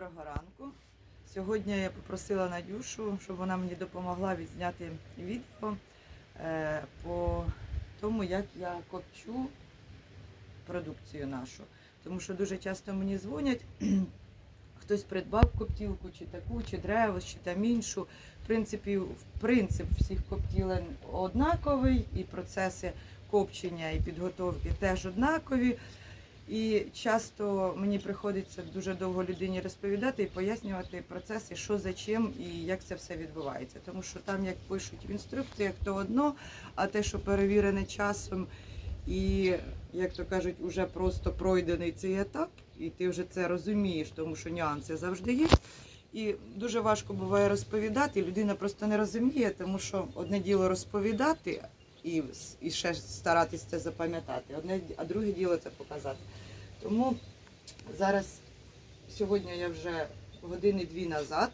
Доброго ранку. Сьогодні я попросила Надюшу, щоб вона мені допомогла відзняти відео е, по тому, як я копчу продукцію нашу. Тому що дуже часто мені дзвонять, хтось придбав коптілку, чи таку, чи древос, чи там іншу. В принципі, принцип всіх коптілен однаковий, і процеси копчення і підготовки теж однакові. І часто мені приходиться дуже довго людині розповідати і пояснювати процеси, що за чим і як це все відбувається. Тому що там, як пишуть в інструкціях, то одно, а те, що перевірене часом, і, як то кажуть, уже просто пройдений цей етап, і ти вже це розумієш, тому що нюанси завжди є. І дуже важко буває розповідати, людина просто не розуміє, тому що одне діло розповідати, і, і ще старатись це запам'ятати. Одне, а друге діло це показати. Тому зараз, сьогодні я вже години-дві назад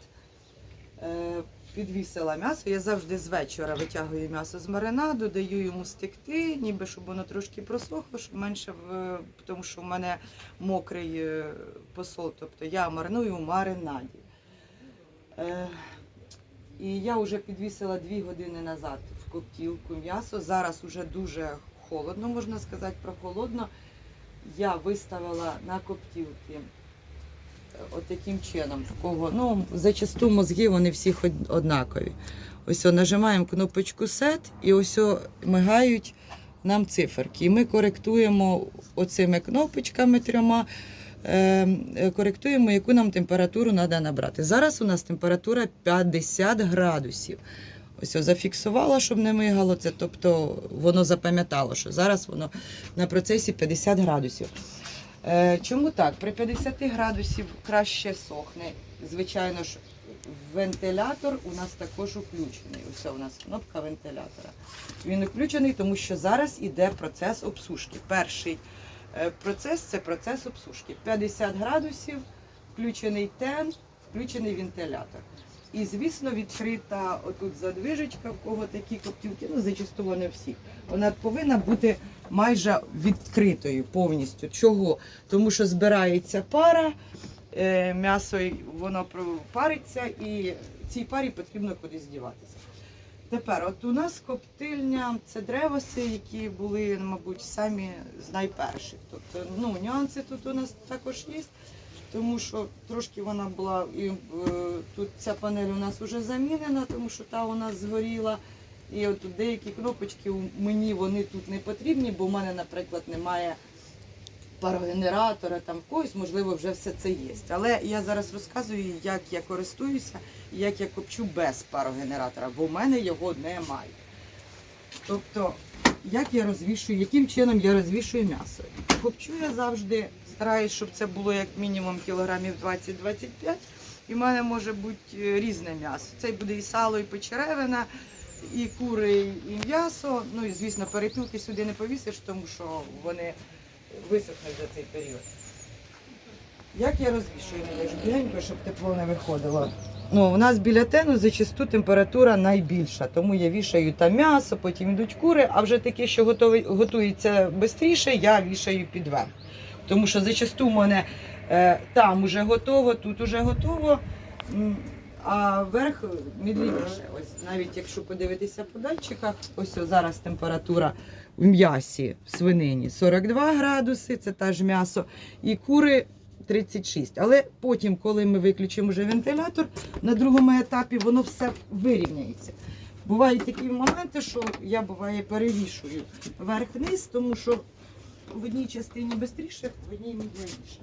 е, підвісила м'ясо. Я завжди з вечора витягую м'ясо з маринаду, даю йому стекти, ніби щоб воно трошки просохло, щоб менше в тому що в мене мокрий е, посол. Тобто я мариную у маринаді. Е, і я вже підвісила дві години назад коптілку м'ясо. Зараз уже дуже холодно, можна сказати, прохолодно. Я виставила на коптілки е, отаким чином. В кого, ну, зачасту мозги вони всіх однакові. Ось о, нажимаємо кнопочку Set і ось о, мигають нам циферки. І ми коректуємо оцими кнопочками трьома. е, е, Коректуємо, яку нам температуру треба набрати. Зараз у нас температура 50 градусів. Ось о, зафіксувала, щоб не мигало це, тобто воно запам'ятало, що зараз воно на процесі 50 градусів. Е, чому так? При 50 градусів краще сохне. Звичайно ж, вентилятор у нас також включений. Ось у нас кнопка вентилятора. Він включений, тому що зараз іде процес обсушки. Перший е, процес це процес обсушки. 50 градусів, включений тен, включений вентилятор. І, звісно, відкрита отут задвижечка, в кого такі коптівки, ну зачасту вони всіх. Вона повинна бути майже відкритою повністю. Чого? Тому що збирається пара, е, м'ясо воно париться, і цій парі потрібно кудись діватися. Тепер, от у нас коптильня це древоси, які були, мабуть, самі з найперших. Тобто, ну, нюанси тут у нас також є, тому що трошки вона була і е, тут ця панель у нас вже замінена, тому що та у нас згоріла. І от деякі кнопочки мені вони тут не потрібні, бо в мене, наприклад, немає парогенератора, там когось, можливо, вже все це є. Але я зараз розказую, як я користуюся і як я копчу без парогенератора, бо в мене його немає. Тобто, як я розвішую, яким чином я розвішую м'ясо? Копчу я завжди стараюсь, щоб це було як мінімум кілограмів 20-25. І в мене може бути е, різне м'ясо. Це буде і сало, і печеревина, і кури, і м'ясо. Ну і звісно, перепілки сюди не повісиш, тому що вони висохнуть за цей період. Як я розвішую щоб тепло не виходило? Ну, у нас біля тену зачасту температура найбільша, тому я вішаю там м'ясо, потім йдуть кури, а вже таке, що готові, готується швидше, я вішаю підверх. Тому що зачасту в мене е, там уже готово, тут уже готово, а верх медленніше. Ось навіть якщо подивитися по датчиках, ось зараз температура в м'ясі в свинині 42 градуси, це теж м'ясо, і кури 36. Але потім, коли ми виключимо вже вентилятор, на другому етапі воно все вирівняється. Бувають такі моменти, що я буває перевішую верх-низ, тому що в одній частині швидше, в одній медленніше.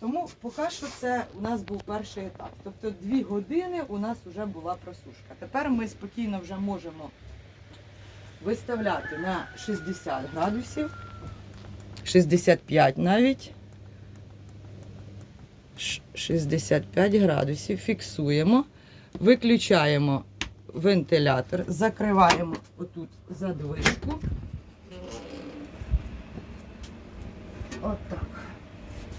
Тому поки що це у нас був перший етап. Тобто дві години у нас вже була просушка. Тепер ми спокійно вже можемо виставляти на 60 градусів, 65 навіть. Ш- 65 градусів. Фіксуємо, виключаємо вентилятор, закриваємо отут задвижку. Отак.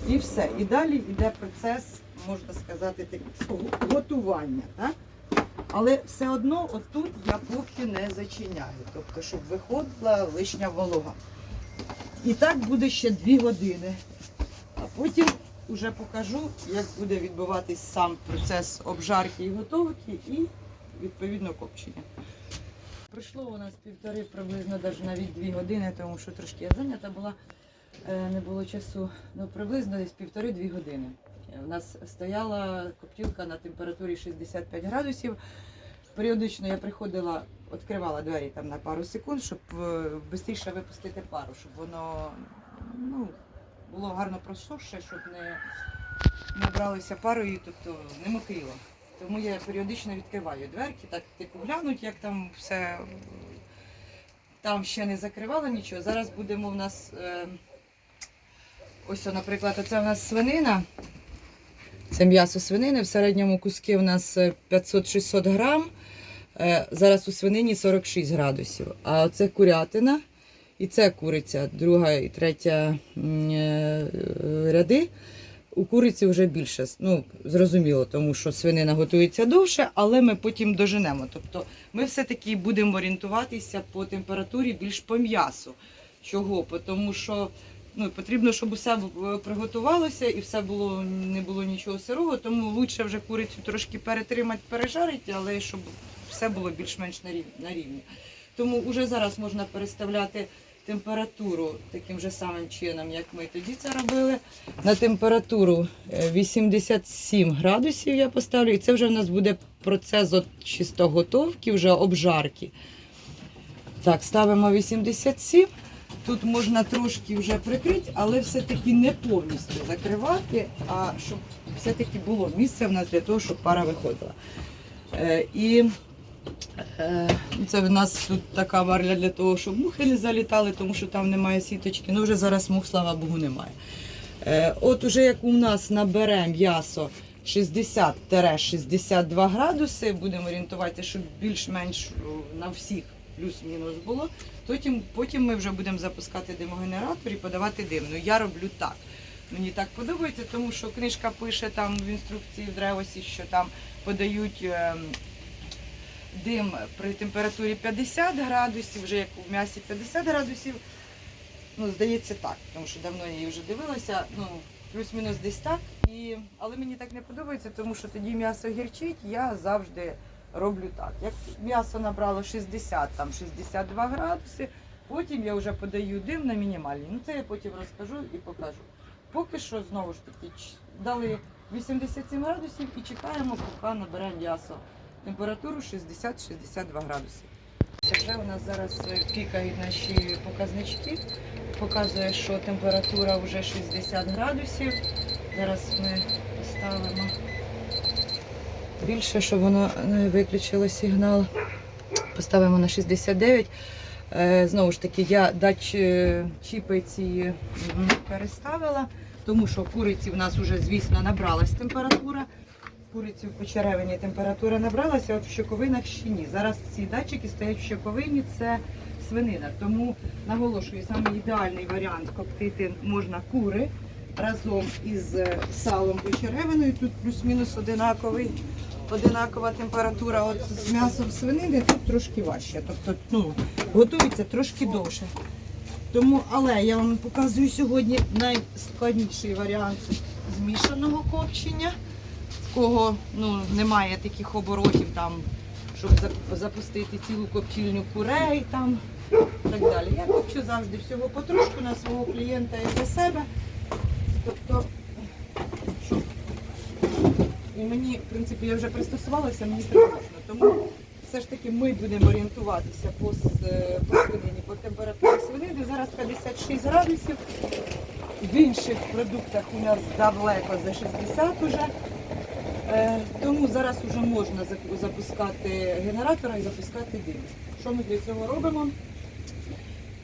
І все. І далі йде процес, можна сказати, готування. Так? Але все одно отут я поки не зачиняю, тобто, щоб виходила лишня волога. І так буде ще дві години. А потім вже покажу, як буде відбуватись сам процес обжарки і готовки і відповідно копчення. Пройшло у нас півтори, приблизно навіть дві години, тому що трошки я зайнята була, е, не було часу. Ну, приблизно десь півтори-дві години. Е, У нас стояла коптілка на температурі 65 градусів. Періодично я приходила, відкривала двері там на пару секунд, щоб швидше випустити пару, щоб воно ну, було гарно просохше, щоб не набралося парою, тобто не мокріло. Тому я періодично відкриваю дверки, так типу глянуть, як там все. е, Там ще не закривала нічого. Зараз будемо в нас. Е, ось, наприклад, оце в нас свинина. Це м'ясо свинини. В середньому куски в нас е, 500-600 грам. Е, Зараз у свинині 46 градусів. А оце курятина. І це куриця, друга і третя е, ряди. У куриці вже більше, ну зрозуміло, тому що свинина готується довше, але ми потім доженемо. Тобто ми все-таки будемо орієнтуватися по температурі більш по м'ясу. Чого? Тому що ну, потрібно, щоб усе приготувалося і все було не було нічого сирого, тому лучше вже курицю трошки перетримати, пережарити, але щоб все було більш-менш на рівні. Тому вже зараз можна переставляти температуру таким же самим чином, як ми тоді це робили. На температуру е, 87 градусів я поставлю, і це вже в нас буде процес от чисто готовки, вже обжарки. Так, ставимо 87. Тут можна трошки вже прикрити, але все-таки не повністю закривати, а щоб все-таки було місце в нас для того, щоб пара виходила. Е, і е, це в нас тут така марля для того, щоб мухи не залітали, тому що там немає сіточки. Ну вже зараз мух, слава Богу, немає. Е, от уже як у нас набере м'ясо 60-62 градуси, будемо орієнтуватися, щоб більш-менш на всіх плюс-мінус було. Потім, потім ми вже будемо запускати димогенератор і подавати дим. Ну я роблю так. Мені так подобається, тому що книжка пише там в інструкції в древосі, що там подають ем, дим при температурі 50 градусів, вже як у м'ясі 50 градусів. Ну, здається, так, тому що давно я її вже дивилася. Ну, плюс-мінус десь так. І... Але мені так не подобається, тому що тоді м'ясо гірчить, я завжди роблю так. Як м'ясо набрало 60, там 62 градуси, потім я вже подаю дим на мінімальній. Ну це я потім розкажу і покажу. Поки що, знову ж таки, дали 87 градусів і чекаємо, поки набере м'ясо. Температуру 60-62 градуси. Вже у нас зараз е, пікають наші показнички. Показує, що температура вже 60 градусів. Зараз ми поставимо більше, щоб воно не виключило сигнал. Поставимо на 69. Е, Знову ж таки, я дач е, чіпи ці переставила, тому що куриці в нас вже, звісно, набралась температура. Куриці в почеревині температура набралася, от в щоковинах ще ні. Зараз ці датчики стоять в щоковині, це свинина. Тому наголошую, саме ідеальний варіант коптити можна кури разом із е, салом почеревиною. Тут плюс-мінус одинаковий, одинакова температура. От з м'ясом свинини тут трошки важче. Тобто ну, готується трошки довше. Тому, але я вам показую сьогодні найскладніший варіант змішаного копчення в кого ну, немає таких оборотів, там, щоб запустити цілу коптільню курей там, так далі. Я копчу завжди всього потрошку на свого клієнта і для себе. Тобто, щоб... І мені, в принципі, я вже пристосувалася, мені можна. Тому все ж таки ми будемо орієнтуватися по, по свинині, по температурі свинини. Зараз 56 градусів. В інших продуктах у нас давлеко за 60 уже. Е, Тому зараз вже можна запускати генератора і запускати дим. Що ми для цього робимо?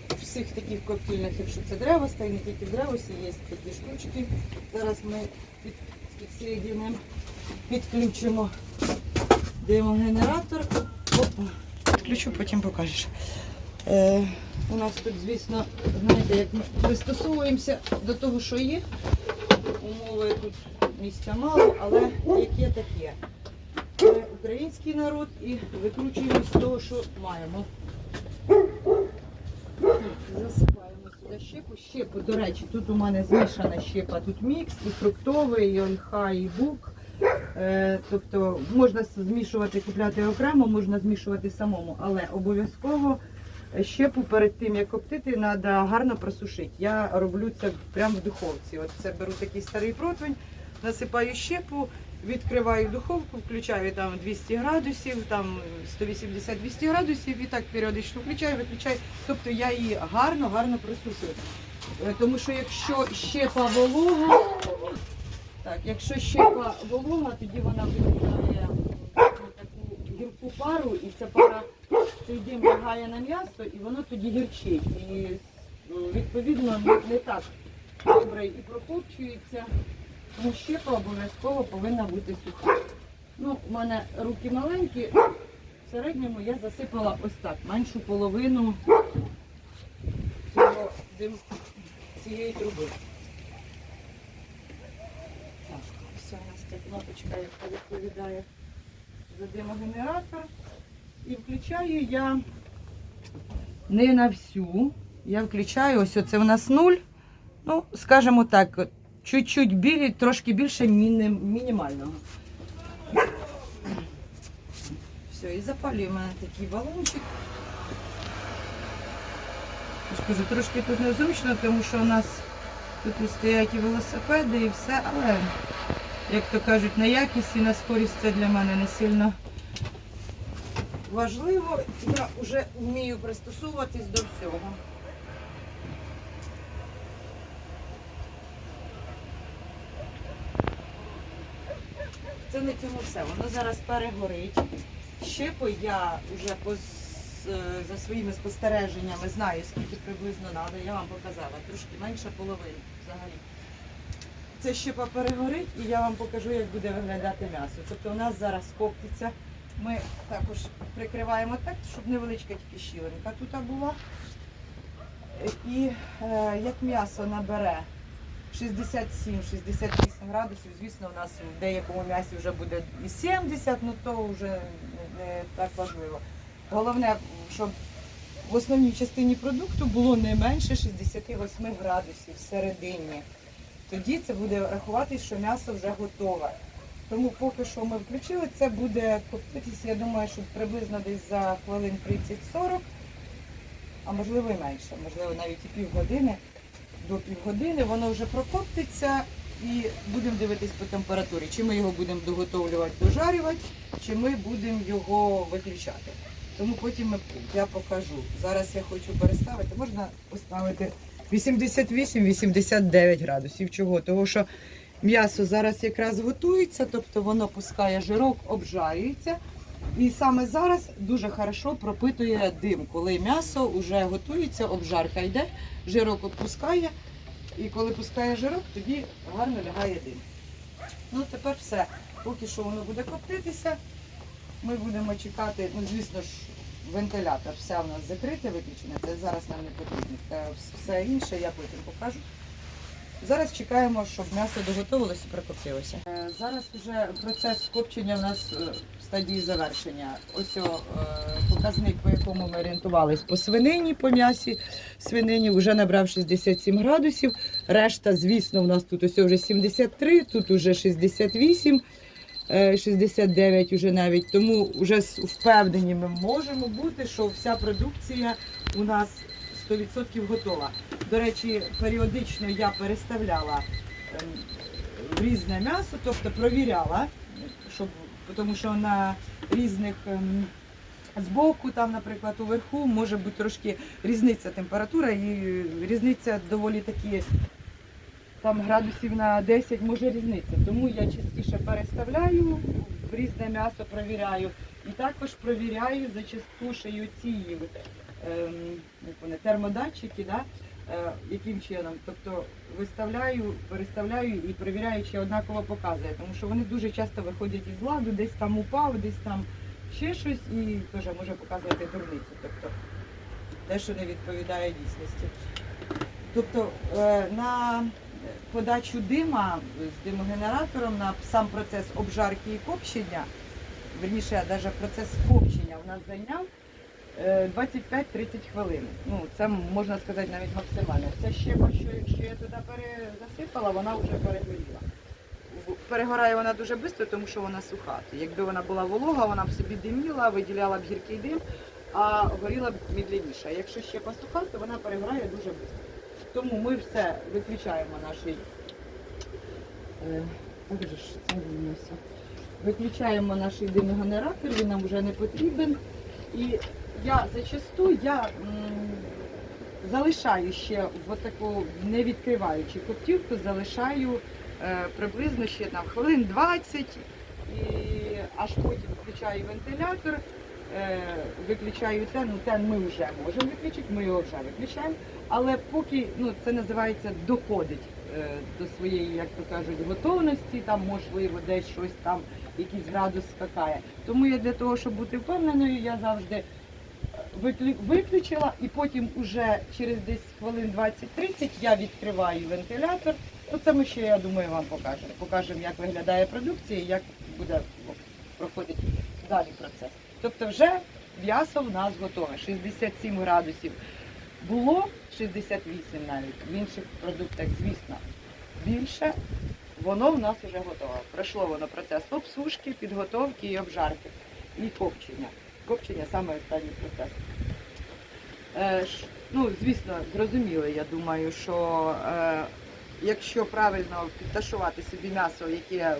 В всіх таких коптильнях, якщо це древо, стає не тільки в древосі, є такі штучки. Зараз ми під, підсоєдинимо, підключимо димогенератор. Опа. Підключу, потім покажеш. Е, у нас тут, звісно, знаєте, як ми пристосовуємося до того, що є. Умови тут місця мало, але яке таке. Ми український народ і викручуємо з того, що маємо. Засипаємо сюди щепу. Щепу, до речі, тут у мене змішана щепа, тут мікс, і фруктовий, і ольха, і бук. Е, тобто можна змішувати, купляти окремо, можна змішувати самому, але обов'язково щепу перед тим, як коптити, треба гарно просушити. Я роблю це прямо в духовці. От це беру такий старий противень, насипаю щепу, відкриваю духовку, включаю там 200 градусів, там 180-200 градусів і так періодично включаю, виключаю. Тобто я її гарно, гарно просушую. Е, Тому що якщо щепа волога, так, якщо щепа волога, тоді вона виглядає таку гірку пару, і ця пара цей дим лягає на м'ясо, і воно тоді гірчить. І ну, відповідно не так добре і прокопчується. Тому щепа обов'язково повинна бути суха. Ну, у мене руки маленькі, в середньому я засипала ось так, меншу половину цього дим, цієї труби. Так, ось у нас ця кнопочка, яка відповідає за димогенератор. І включаю я не на всю. Я включаю, ось це у нас нуль. Ну, скажімо так, чуть-чуть білі, трошки більше міні, мінімального. Все, і запалюю в мене такий балончик. Кажу, трошки тут незручно, тому що у нас тут стоять і велосипеди, і все, але, як то кажуть, на якість і на скорість це для мене не сильно важливо. Я вже вмію пристосовуватись до всього. Це на цьому все. Воно зараз перегорить. Щепи я вже по, е, за своїми спостереженнями знаю, скільки приблизно треба. Я вам показала. Трошки менше половини взагалі. Це щепа перегорить і я вам покажу, як буде виглядати м'ясо. Тобто у нас зараз коптиться. Ми також прикриваємо так, щоб невеличка тільки щілинка тут була. І е, як м'ясо набере 67-68 градусів, звісно, у нас в деякому м'ясі вже буде і 70, ну то вже не так важливо. Головне, щоб в основній частині продукту було не менше 68 градусів всередині. Тоді це буде рахуватись, що м'ясо вже готове. Тому поки що ми включили, це буде коптитись, я думаю, що приблизно десь за хвилин 30-40, а можливо і менше, можливо навіть і півгодини. До півгодини воно вже прокоптиться і будемо дивитись по температурі, чи ми його будемо доготовлювати, дожарювати, чи ми будемо його виключати. Тому потім я покажу. Зараз я хочу переставити. Можна поставити 88-89 градусів. Чого? Того що м'ясо зараз якраз готується, тобто воно пускає жирок, обжарюється. І саме зараз дуже хорошо пропитує дим, коли м'ясо вже готується, обжарка йде, жирок відпускає. І коли пускає жирок, тоді гарно лягає дим. Ну тепер все. Поки що воно буде коптитися, ми будемо чекати, ну звісно ж, вентилятор все у нас закрите, виключене, це зараз нам не потрібно. Все інше я потім покажу. Зараз чекаємо, щоб м'ясо доготовилося і прикоптилося. Е, Зараз вже процес копчення у нас е, в стадії завершення. Ось о, е, показник, по якому ми орієнтувались по свинині, по м'ясі свинині, вже набрав 67 градусів. Решта, звісно, у нас тут ось вже 73, тут уже 68. е, 69 уже навіть, тому вже впевнені ми можемо бути, що вся продукція у нас 100% готова. До речі, періодично я переставляла ем, в різне м'ясо, тобто провіряла, тому що на різних ем, збоку, там, наприклад, уверху може бути трошки різниця температура і різниця доволі таки там градусів на 10 може різниця. Тому я частіше переставляю в різне м'ясо, провіряю. І також провіряю зачасту ще й ем, термодатчики, да? Е, яким чином. Тобто виставляю, переставляю і перевіряю, чи однаково показує. Тому що вони дуже часто виходять із ладу, десь там упав, десь там ще щось і теж може показувати дурницю. Тобто те, що не відповідає дійсності. Тобто е, на подачу дима з димогенератором, на сам процес обжарки і копчення, верніше, навіть процес копчення у нас зайняв 25-30 хвилин. Ну, це можна сказати навіть максимально. Це щепа, що якщо я туди перезасипала, вона вже перегоріла. Перегорає вона дуже швидко, тому що вона суха. Якби вона була волога, вона б собі диміла, виділяла б гіркий дим, а горіла б медленніше. А якщо щепа суха, то вона перегорає дуже швидко. Тому ми все виключаємо наш. Е? Виключаємо наш димогенератор, він нам вже не потрібен. І я зачасту я залишаю ще в таку не відкриваючи коптівку, залишаю е, приблизно ще там хвилин 20 і аж потім включаю вентилятор, е, виключаю тен, ну тен ми вже можемо виключити, ми його вже виключаємо. Але поки ну, це називається доходить е, до своєї, як то кажуть, готовності, там можливо десь щось там, якийсь градус скакає. Тому я для того, щоб бути впевненою, я завжди виключила і потім уже через десь хвилин 20-30 я відкриваю вентилятор. Ну, це ми ще, я думаю, вам покажемо. Покажемо, як виглядає продукція як буде ну, проходити далі процес. Тобто вже м'ясо в нас готове. 67 градусів було, 68 навіть. В інших продуктах, звісно, більше. Воно в нас вже готове. Пройшло воно процес обсушки, підготовки і обжарки. І копчення. Копчення саме останній процес. Е, ну, звісно, зрозуміли, я думаю, що е, якщо правильно підташувати собі м'ясо, яке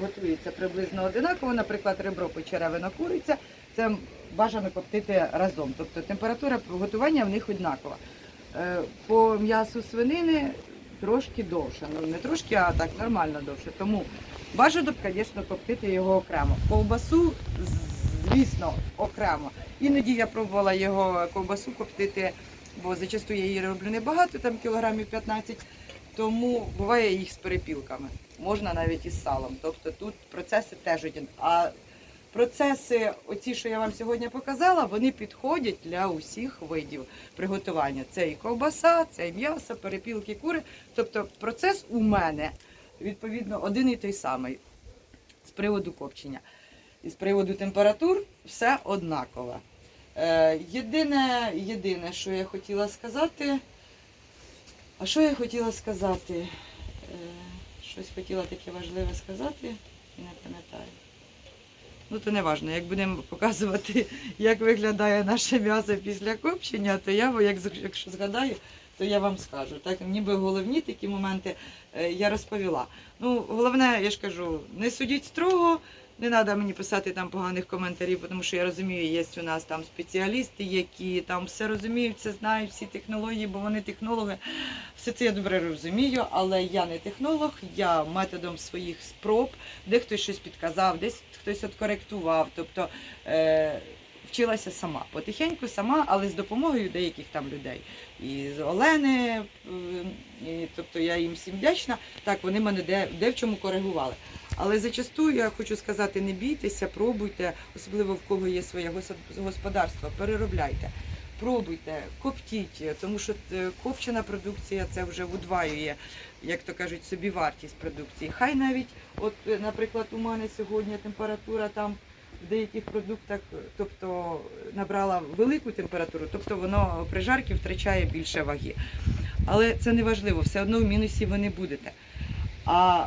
готується приблизно одинаково, наприклад, ребро почеревина куриця, це бажано коптити разом. Тобто температура приготування в них однакова. Е, По м'ясу свинини трошки довше. Ну не трошки, а так нормально довше. Тому бажано б, звісно, коптити його окремо. Ковбасу, з- звісно, окремо. Іноді я пробувала його ковбасу коптити, бо зачасту я її роблю небагато, там кілограмів 15, тому буває їх з перепілками. Можна навіть із салом. Тобто тут процеси теж один. А процеси, оці, що я вам сьогодні показала, вони підходять для усіх видів приготування. Це і ковбаса, це і м'ясо, перепілки, кури. Тобто процес у мене відповідно один і той самий з приводу копчення. І з приводу температур все однакове. Е, єдине, єдине, що я хотіла сказати. А що я хотіла сказати? Е, щось хотіла таке важливе сказати і не пам'ятаю. Ну, то не важно. Як будемо показувати, як виглядає наше м'ясо після копчення, то я, як, якщо згадаю, то я вам скажу. Так, ніби головні такі моменти е, я розповіла. Ну, головне, я ж кажу, не судіть строго, не треба мені писати там поганих коментарів, тому що я розумію, є у нас там спеціалісти, які там все розуміють, все знають, всі технології, бо вони технологи. Все це я добре розумію, але я не технолог, я методом своїх спроб, де хтось щось підказав, десь хтось откоректував. Тобто е, вчилася сама, потихеньку сама, але з допомогою деяких там людей. І з Олени, і, тобто я їм всім вдячна. Так, вони мене де, де в чому коригували. Але зачасту я хочу сказати, не бійтеся, пробуйте, особливо в кого є своє гос- господарство, переробляйте. Пробуйте, коптіть, тому що е, копчена продукція це вже удваює, як то кажуть, собі вартість продукції. Хай навіть, от, е, наприклад, у мене сьогодні температура там в деяких продуктах, тобто набрала велику температуру, тобто воно при жарці втрачає більше ваги. Але це не важливо, все одно в мінусі ви не будете. А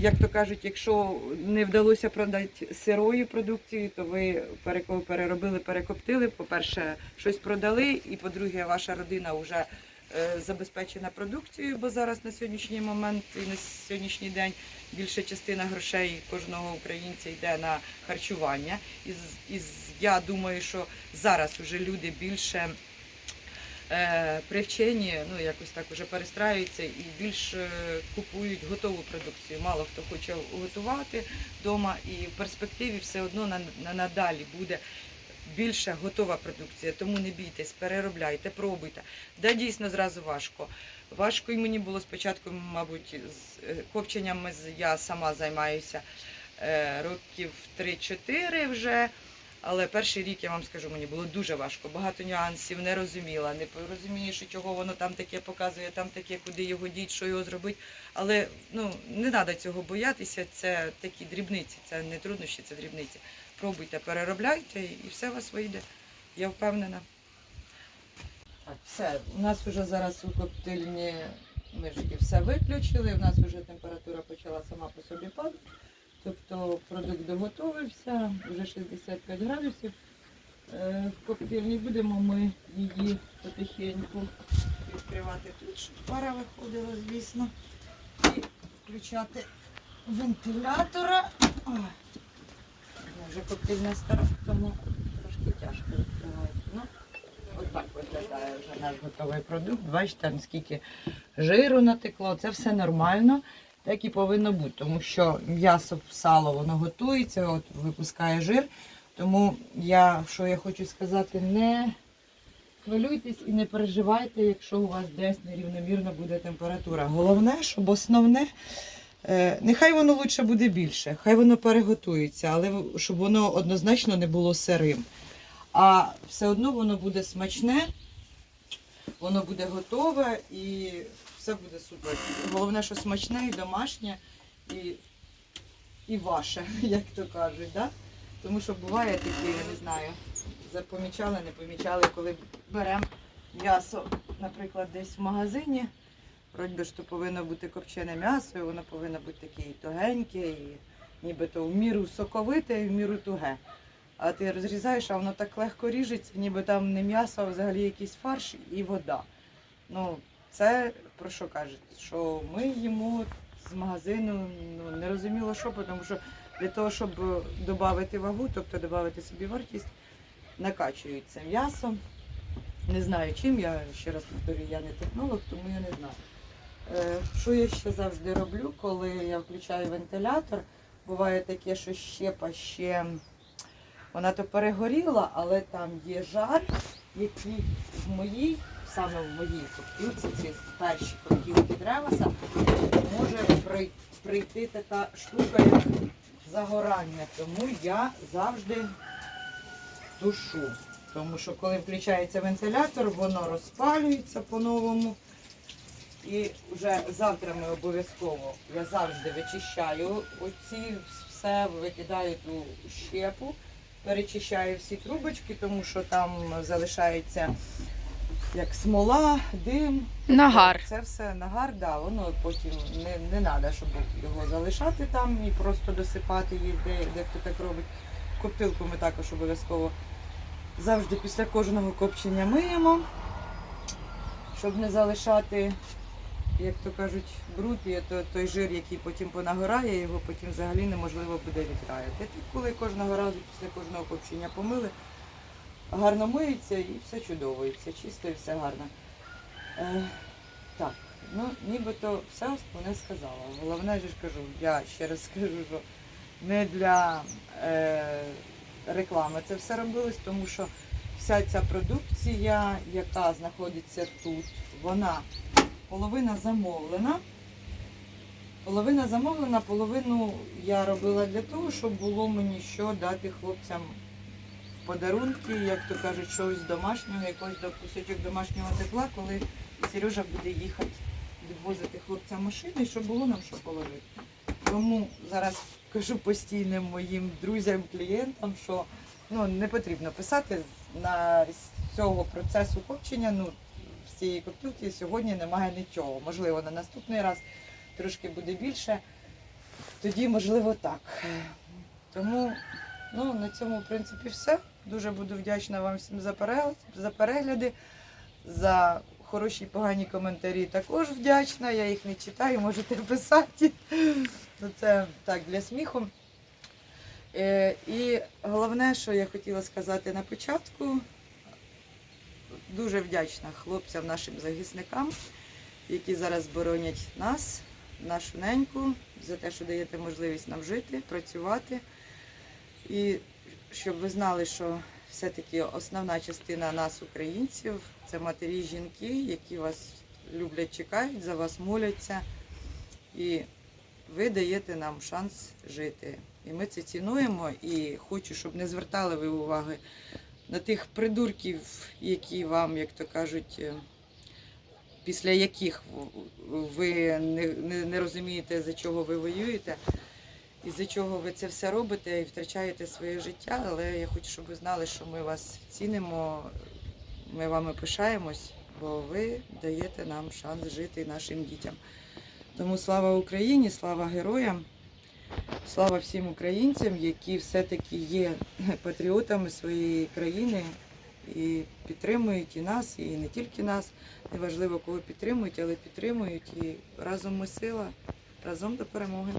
як то кажуть, якщо не вдалося продати сирою продукцію, то ви переробили, перекоптили. По-перше, щось продали, і по-друге, ваша родина вже е, забезпечена продукцією, бо зараз на сьогоднішній момент і на сьогоднішній день більша частина грошей кожного українця йде на харчування. І, і я думаю, що зараз вже люди більше привчені, ну якось так уже перестраюються і більш е, купують готову продукцію. Мало хто хоче готувати вдома, і в перспективі все одно на, на надалі буде. Більше готова продукція, тому не бійтесь, переробляйте, пробуйте. Да, дійсно зразу важко. Важко і мені було спочатку, мабуть, з е, копченням ми з- я сама займаюся е, років 3-4 вже. Але перший рік я вам скажу, мені було дуже важко. Багато нюансів не розуміла, не розумієш, чого воно там таке показує, там таке, куди його діть, що його зробити. Але ну не треба цього боятися. Це такі дрібниці, це не труднощі, це дрібниці. Пробуйте, переробляйте і все у вас вийде. я впевнена. Все. У нас вже зараз у коптильні ми і все виключили. У нас вже температура почала сама по собі падати. Тобто продукт доготовився, вже 65 градусів. Е, В коптильні будемо ми її потихеньку відкривати тут, щоб пара виходила, звісно. І включати вентилятора. Вже коптильня стара, тому трошки тяжко відкривається. Ну, отак виглядає вже наш готовий продукт. Бачите, наскільки жиру натекло. Це все нормально, так і повинно бути, тому що м'ясо, сало, воно готується, от випускає жир. Тому я, що я хочу сказати, не хвилюйтесь і не переживайте, якщо у вас десь нерівномірно буде температура. Головне, щоб основне, е, нехай воно лучше буде більше, хай воно переготується, але щоб воно однозначно не було сирим. А все одно воно буде смачне, воно буде готове і все буде супер. Головне, що смачне і домашнє, і, і ваше, як то кажуть. Да? Тому що буває такі, я не знаю, запомічали, не помічали, коли беремо м'ясо, наприклад, десь в магазині. Вроді би, що повинно бути копчене м'ясо, і воно повинно бути таке і тугеньке, і нібито в міру соковите і в міру туге. А ти розрізаєш, а воно так легко ріжеться, ніби там не м'ясо, а взагалі якийсь фарш і вода. Ну, це про що кажуть? Що ми їмо з магазину, ну не розуміло що, тому що для того, щоб додати вагу, тобто додати собі вартість, накачується м'ясо. Не знаю чим, я ще раз повторюю, я не технолог, тому я не знаю. Е, Що я ще завжди роблю, коли я включаю вентилятор, буває таке, що щепа ще вона то перегоріла, але там є жар, який в моїй, саме в моїй коптілці, ці перші коптілки древаса, може прийти така штука, як загорання. Тому я завжди тушу. Тому що коли включається вентилятор, воно розпалюється по-новому. І вже завтра ми обов'язково, я завжди вичищаю оці все, викидаю ту щепу, перечищаю всі трубочки, тому що там залишається як смола, дим. Нагар. Це все нагар, да, воно потім не, не треба, щоб його залишати там і просто досипати її, де, де хто так робить. Коптилку ми також обов'язково завжди після кожного копчення миємо, щоб не залишати, як то кажуть, бруд, і то, той жир, який потім понагорає, його потім взагалі неможливо буде відраяти. Коли кожного разу після кожного копчення помили, гарно миється і все чудово, і все чисто і все гарно. Е, так, ну нібито все основне сказала. Головне ж кажу, я ще раз скажу, що не для е, реклами це все робилось, тому що вся ця продукція, яка знаходиться тут, вона половина замовлена. Половина замовлена, половину я робила для того, щоб було мені що дати хлопцям подарунки, як то кажуть, щось домашнього, якось до кусочок домашнього тепла, коли Сережа буде їхати відвозити хлопця машини, щоб було нам що положити. Тому зараз кажу постійним моїм друзям, клієнтам, що ну, не потрібно писати на цього процесу копчення. Ну, з цієї коптилки сьогодні немає нічого. Можливо, на наступний раз трошки буде більше. Тоді, можливо, так. Тому ну, на цьому, в принципі, все. Дуже буду вдячна вам всім за перегляди, за хороші і погані коментарі також вдячна. Я їх не читаю, можете писати. Ну, Це так для сміху. Е, І головне, що я хотіла сказати на початку, дуже вдячна хлопцям, нашим захисникам, які зараз боронять нас, нашу неньку, за те, що даєте можливість нам жити, працювати. І щоб ви знали, що все-таки основна частина нас, українців, це матері жінки, які вас люблять, чекають, за вас моляться. І ви даєте нам шанс жити. І ми це цінуємо. І хочу, щоб не звертали ви уваги на тих придурків, які вам, як то кажуть, е, після яких ви не, не, не розумієте, за чого ви воюєте. Із-за чого ви це все робите і втрачаєте своє життя. Але я хочу, щоб ви знали, що ми вас цінимо, ми вами пишаємось, бо ви даєте нам шанс жити нашим дітям. Тому слава Україні, слава героям, слава всім українцям, які все-таки є патріотами своєї країни і підтримують і нас, і не тільки нас. Неважливо, кого підтримують, але підтримують. І разом ми сила, разом до перемоги.